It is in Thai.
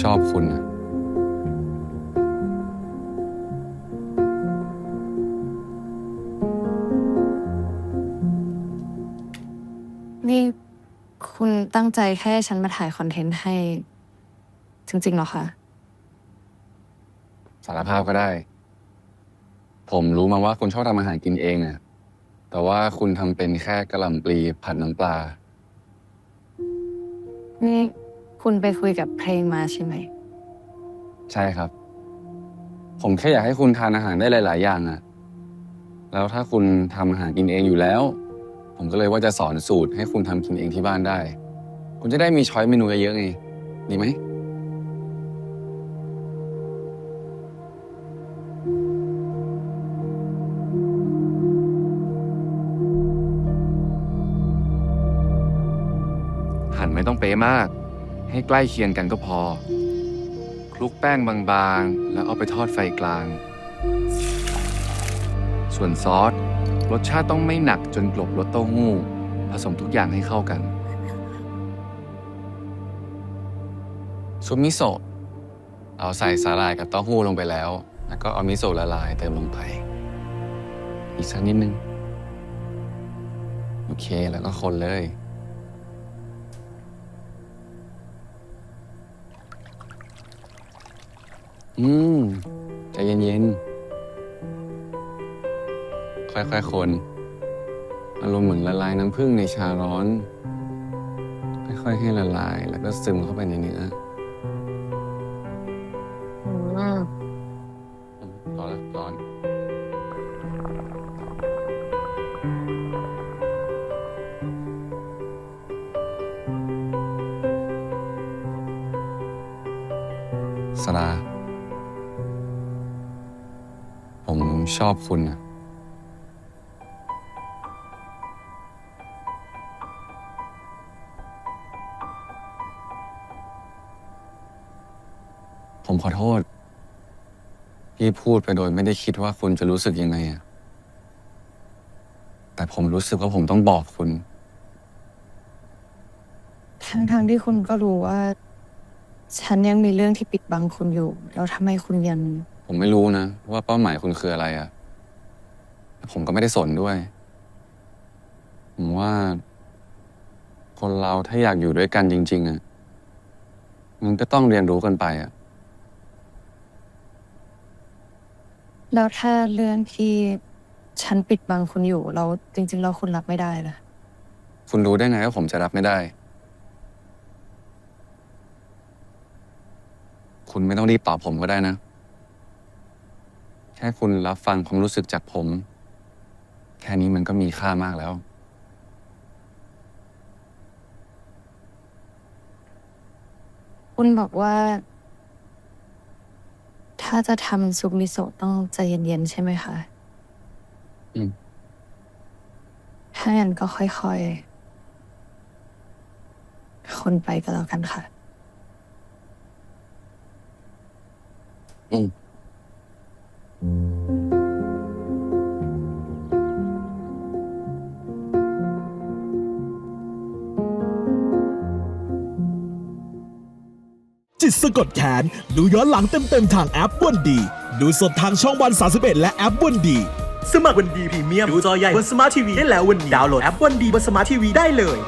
ชอบคุณนะนี่คุณตั้งใจแค่ฉันมาถ่ายคอนเทนต์ให้ จริงๆเหรอคะ สารภาพก็ได้ ผมรู้มาว่าคุณชอบทำอาหารกินเองอะแต่ว่าคุณทำเป็นแค่กระหล่ำปลีผัดน้ำปลา นี่ คุณไปคุยกับเพลงมาใช่ไหม ใช่ครับ ผมแค่อยากให้คุณทานอาหารได้หลาย ๆ อย่างอะแล้วถ้าคุณทำอาหารกินเองอยู่แล้ว ผมก็เลยว่าจะสอนสูตรให้คุณทำกินเองที่บ้านได้ คุณจะได้มีช้อยเมนูเยอะๆไงดีไหมหั่นไม่ต้องเป๊ะมาก ให้ใกล้เคียงกันก็พอ คลุกแป้งบางๆ แล้วเอาไปทอดไฟกลาง ส่วนซอส รสชาติต้องไม่หนักจนกลบรสเต้าหู้ ผสมทุกอย่างให้เข้ากัน ซุปมิโซะเราใส่สาหร่ายกับเต้าหู้ลงไปแล้ว แล้วก็เอามิโซะละลายเติมลงไป อีกสักนิดนึง โอเคแล้วก็คนเลย เย็นๆ ค่อยๆ คน อารมณ์เหมือนละลายน้ำผึ้งในชาร้อน ค่อยๆ ให้ละลายแล้วก็ซึมเข้าไปในเนื้ออืมอืมร้อนร้อนสดา ผมชอบคุณนะผมขอโทษพี่พูดไปโดยไม่ได้คิดว่าคุณจะรู้สึกยังไงอะแต่ผมรู้สึกว่าผมต้องบอกคุณ ทั้งๆที่คุณก็รู้ว่า ฉันยังมีเรื่องที่ปิดบังคุณอยู่ แล้วทำไมคุณยังผมไม่รู้นะ ว่าเป้าหมายคุณคืออะไรอะแต่ผมก็ไม่ได้สนด้วย ผมว่า คนเราถ้าอยากอยู่ด้วยกันจริง ๆอะมันก็ต้องเรียนรู้กันไปอะแล้วถ้าเรื่องที่ฉันปิดบังคุณอยู่เราจริง ๆ เราคุณรับไม่ได้ล่ะ คุณรู้ได้ไงว่าผมจะรับไม่ได้ คุณไม่ต้องรีบตอบผมก็ได้นะแค่คุณรับฟังความรู้สึกจากผม แค่นี้มันก็มีค่ามากแล้ว คุณบอกว่า ถ้าจะทำซุปมิโซะต้องใจเย็นๆใช่ไหมคะ อืม ถ้างั้นก็ค่อยๆ คนไปก็แล้วกันค่ะ อืม จิตสะกดแขน ดูย้อนหลังเต็มๆทางแอปวันดี ดูสดทางช่องวัน 31 และแอปวันดี สมัครวันดีพรีเมียม ดูจอใหญ่บนสมาร์ททีวีได้แล้ววันนี้ ดาวน์โหลดแอปวันดีบนสมาร์ททีวีได้เลย